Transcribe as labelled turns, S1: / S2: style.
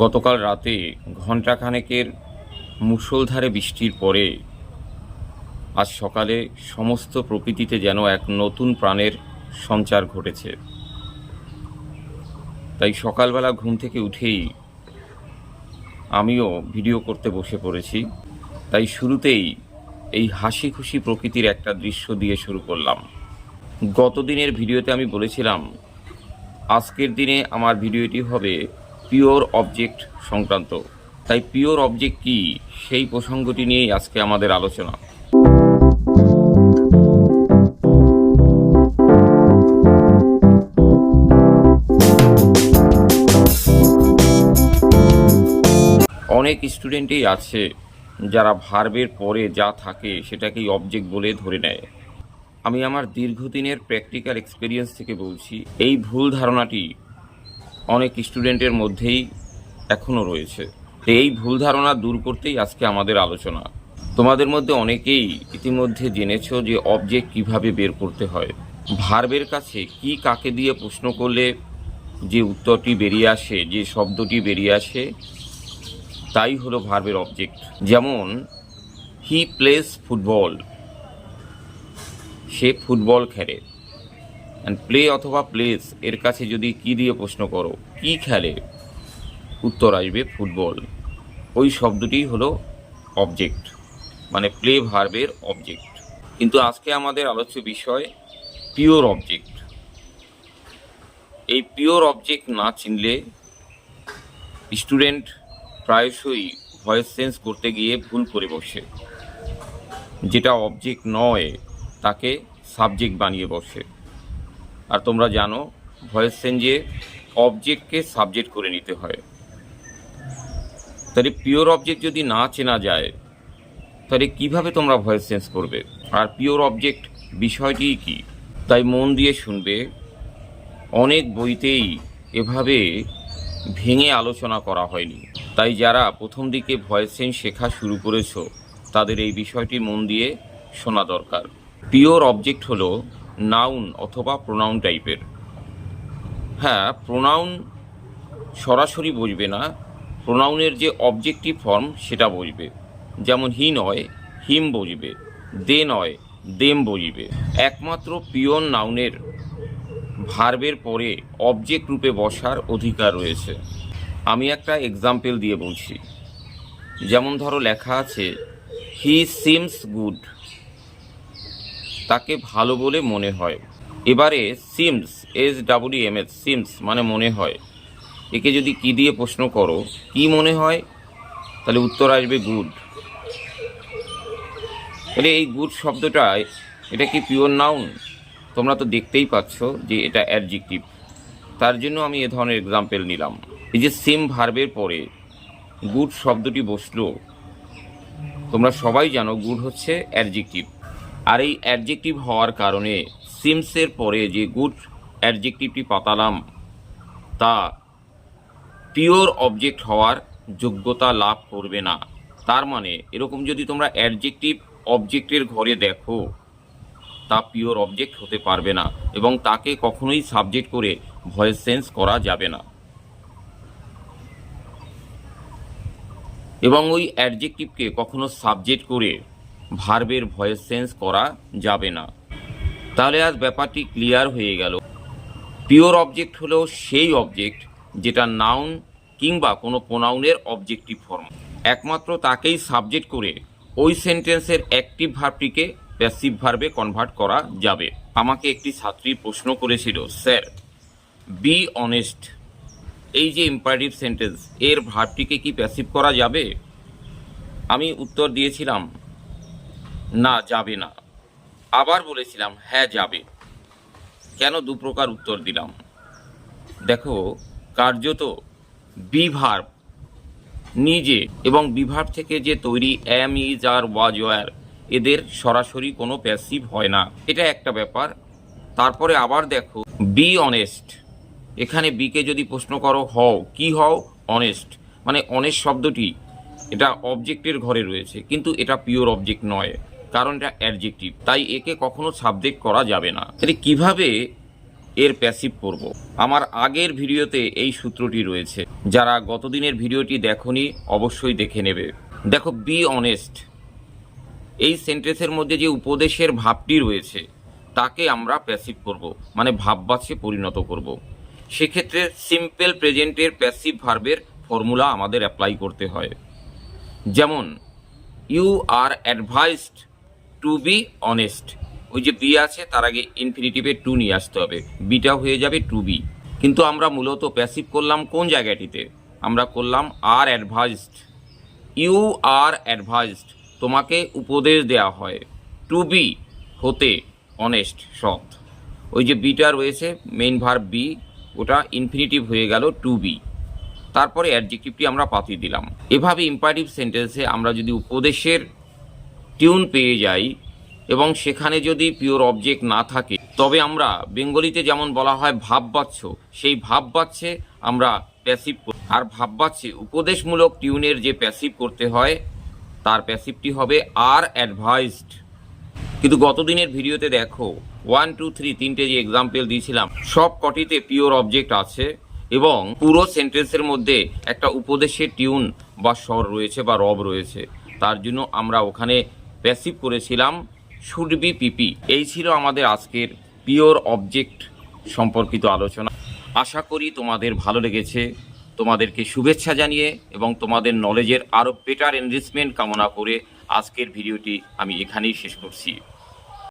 S1: গতকাল রাতে ঘণ্টাখানেকের মুষলধারে বৃষ্টির পরে আজ সকালে সমস্ত প্রকৃতিতে যেন এক নতুন প্রাণের সঞ্চার ঘটেছে। তাই সকালবেলা ঘুম থেকে উঠেই আমিও ভিডিও করতে বসে পড়েছি। তাই শুরুতেই এই হাসি খুশি প্রকৃতির একটা দৃশ্য দিয়ে শুরু করলাম। গতদিনের ভিডিওতে আমি বলেছিলাম, আজকের দিনে আমার ভিডিওটি হবে পিওর অবজেক্ট সংক্রান্ত। তাই পিওর অবজেক্ট কি? সেই প্রসঙ্গটি নিয়েই আজকে আমাদের আলোচনা। অনেক স্টুডেন্টই আছে যারা ভার্বের পরে যা থাকে সেটাকেই অবজেক্ট বলে ধরে নেয়। আমি আমার দীর্ঘদিনের প্র্যাকটিক্যাল এক্সপিরিয়েন্স থেকে বলছি, এই ভুল ধারণাটি অনেক স্টুডেন্টের মধ্যেই এখনও রয়েছে। এই ভুল ধারণা দূর করতেই আজকে আমাদের আলোচনা। তোমাদের মধ্যে অনেকেই ইতিমধ্যে জেনেছো যে অবজেক্ট কীভাবে বের করতে হয়। ভার্বের কাছে কি কাকে দিয়ে প্রশ্ন করলে যে উত্তরটি বেরিয়ে আসে, যে শব্দটি বেরিয়ে আসে, তাই হলো ভার্বের অবজেক্ট যেমন হি প্লেস ফুটবল সে ফুটবল খেলে। অ্যান্ড প্লে অথবা প্লেস এর কাছে যদি কি দিয়ে প্রশ্ন করো, কি খেলে? উত্তর আসবে ফুটবল। ওই শব্দটি হলো অবজেক্ট মানে প্লে ভার্বের অবজেক্ট কিন্তু আজকে আমাদের আলোচ্য বিষয় পিওর অবজেক্ট এই পিওর অবজেক্ট না চিনলে স্টুডেন্ট প্রায়শই ভয়েস চেঞ্জ করতে গিয়ে ভুল করে বসে। যেটা অবজেক্ট নয়, তাকে সাবজেক্ট বানিয়ে বসে। আর তোমরা জানো, ভয়েস চেঞ্জে অবজেক্টকে সাবজেক্ট করে নিতে হয়। তাহলে পিওর অবজেক্ট যদি না চেনা যায়, তাহলে কীভাবে তোমরা ভয়েস চেঞ্জ করবে? আর পিওর অবজেক্ট বিষয়টি কি? তাই মন দিয়ে শুনবে, অনেক বইতেই এভাবে ভেঙে আলোচনা করা হয়নি। তাই যারা প্রথম দিকে ভয়েস চেঞ্জ শেখা শুরু করেছ, তাদের এই বিষয়টি মন দিয়ে শোনা দরকার। পিওর অবজেক্ট হলো নাউন অথবা প্রোনাউন টাইপের হ্যাঁ প্রোনাউন সরাসরি বুঝবে না প্রোনাউনের যে অবজেক্টিভ ফর্ম সেটা বুঝবে। যেমন হি নয় হিম বুঝবে দে নয় দেম বুঝবে। একমাত্র পিওর নাউনের ভার্বের পরে অবজেক্ট রূপে বসার অধিকার রয়েছে। আমি একটা এক্সাম্পল দিয়ে বলছি। যেমন ধরো লেখা আছে হি সিমস গুড তাকে ভালো বলে মনে হয়। এবারে seems, S W M S, seems মানে মনে হয়। একে যদি কি দিয়ে প্রশ্ন করো, কি মনে হয়? তাহলে উত্তর আসবে গুড। তাহলে এই গুড শব্দটা, এটা কি পিওর নাউন তোমরা তো দেখতেই পাচ্ছ যে এটা অ্যাডজেক্টিভ তার জন্য আমি এ ধরনের এক্সাম্পল নিলাম। এই যে সেম ভার্বের পরে গুড শব্দটি বসল। তোমরা সবাই জানো গুড হচ্ছে অ্যাডজেক্টিভ আর এই অ্যাডজেক্টিভ হওয়ার কারণে সিমসের পরে যে গুড অ্যাডজেক্টিভটি পাতালাম, তা পিওর অবজেক্ট হওয়ার যোগ্যতা লাভ করবে না। তার মানে এরকম যদি তোমরা অ্যাডজেক্টিভ অবজেক্টের ঘরে দেখো, তা পিওর অবজেক্ট হতে পারবে না এবং তাকে কখনোই সাবজেক্ট করে ভয়েস সেন্স করা যাবে না। এবং ওই অ্যাডজেক্টিভকে কখনো সাবজেক্ট করে ভার্বের ভয়েস সেন্স করা যাবে না। তাহলে আজ ব্যাপারটি ক্লিয়ার হয়ে গেল। পিওর অবজেক্ট হলো সেই অবজেক্ট যেটা নাউন কিংবা কোনো প্রোনাউনের অবজেক্টিভ ফর্ম। একমাত্র তাকেই সাবজেক্ট করে ওই সেন্টেন্সের অ্যাক্টিভ ভার্বটিকে প্যাসিভ ভার্বে কনভার্ট করা যাবে। আমাকে একটি ছাত্রী প্রশ্ন করেছিল, স্যার বি অনেস্ট এই যে ইম্পারেটিভ সেন্টেন্স এর ভার্বটিকে কি প্যাসিভ করা যাবে? আমি উত্তর দিয়েছিলাম না, যাবে না। আবার বলেছিলাম হ্যাঁ যাবে। কেন দু প্রকার উত্তর দিলাম? দেখো, কার্যত বি ভার্ব নিজে এবং বিভার থেকে যে তৈরি am is are was were এদের সরাসরি কোনো প্যাসিভ হয় না। এটা একটা ব্যাপার। তারপরে আবার দেখো বি অনেস্ট এখানে বিকে যদি প্রশ্ন করো, হও, কি হও? অনেস্ট মানে অনেস্ট শব্দটি এটা অবজেক্টের ঘরে রয়েছে, কিন্তু এটা পিওর অবজেক্ট নয়। কারণ এটা অ্যাডজেক্টিভ তাই একে কখনো সাবজেক্ট করা যাবে না। তাহলে কীভাবে এর প্যাসিভ করব? আমার আগের ভিডিওতে এই সূত্রটি রয়েছে। যারা গতদিনের ভিডিওটি দেখনি, অবশ্যই দেখে নেবে। দেখো বি অনেস্ট এই সেন্টেন্সের মধ্যে যে উপদেশের ভাবটি রয়েছে, তাকে আমরা প্যাসিভ করব। মানে ভাববাচ্যে পরিণত করব। সেক্ষেত্রে সিম্পল প্রেজেন্টের প্যাসিভ ভার্বের ফর্মুলা আমাদের অ্যাপ্লাই করতে হয়। যেমন you are advised to be honest ওই যে বি আছে, তার আগে ইনফিনিটিভে টু নিয়ে আসতে হবে। বিটা হয়ে যাবে টু বি কিন্তু আমরা মূলত প্যাসিভ করলাম কোন জায়গাটিতে? আমরা করলাম আর অ্যাডভাইসড ইউ আর অ্যাডভাইসড তোমাকে উপদেশ দেওয়া হয়। টু বি হতে অনেস্ট সৎ। ওই যে বিটা রয়েছে মেইন ভার্ব বি ওটা ইনফিনিটিভ হয়ে গেল টু বি তারপরে অ্যাডজেক্টিভটি আমরা পাতিয়ে দিলাম। এভাবে ইম্পারেটিভ সেন্টেন্সে আমরা যদি উপদেশের টিউন পেয়ে যাই এবং সেখানে যদি পিওর অবজেক্ট না থাকে, তবে আমরা বেঙ্গলিতে যেমন বলা হয় ভাব ভাববাচ্য, সেই ভাববাচ্যে আমরা প্যাসিভ আর ভাববাচ্যে উপদেশমূলক টিউনের যে প্যাসিভ করতে হয়, তার প্যাসিভটি হবে আর অ্যাডভাইসড কিন্তু গতদিনের ভিডিওতে দেখো ওয়ান টু থ্রি তিনটে যে এক্সাম্পল দিয়েছিলাম, সব কটিতে পিওর অবজেক্ট আছে এবং পুরো সেন্টেন্সের মধ্যে একটা উপদেশের টিউন বা স্বর রয়েছে বা রব রয়েছে। তার জন্য আমরা ওখানে প্যাসিভ করেছিলাম শুড বি পিপি এই ছিল আমাদের আজকের পিওর অবজেক্ট সম্পর্কিত আলোচনা। আশা করি তোমাদের ভালো লেগেছে। তোমাদেরকে শুভেচ্ছা জানিয়ে এবং তোমাদের নলেজের আরও বেটার এনরিচমেন্ট কামনা করে আজকের ভিডিওটি আমি এখানেই শেষ করছি।